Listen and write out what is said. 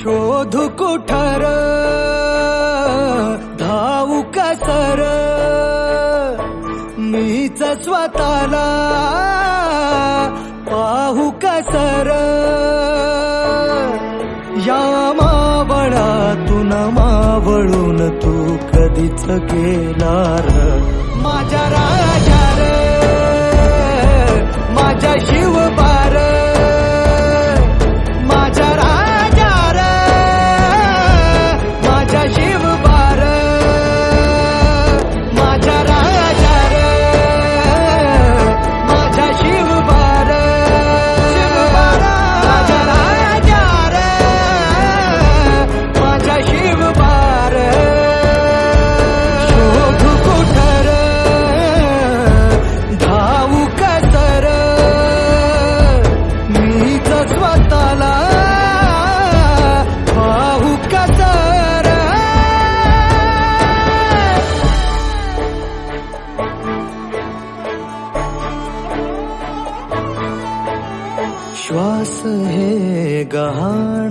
शोधू कुठर? धावू कसर मीच स्वतःला पाहू कसर या मावळातून मावळून तू कधीच गेला र श्वास है गहाण।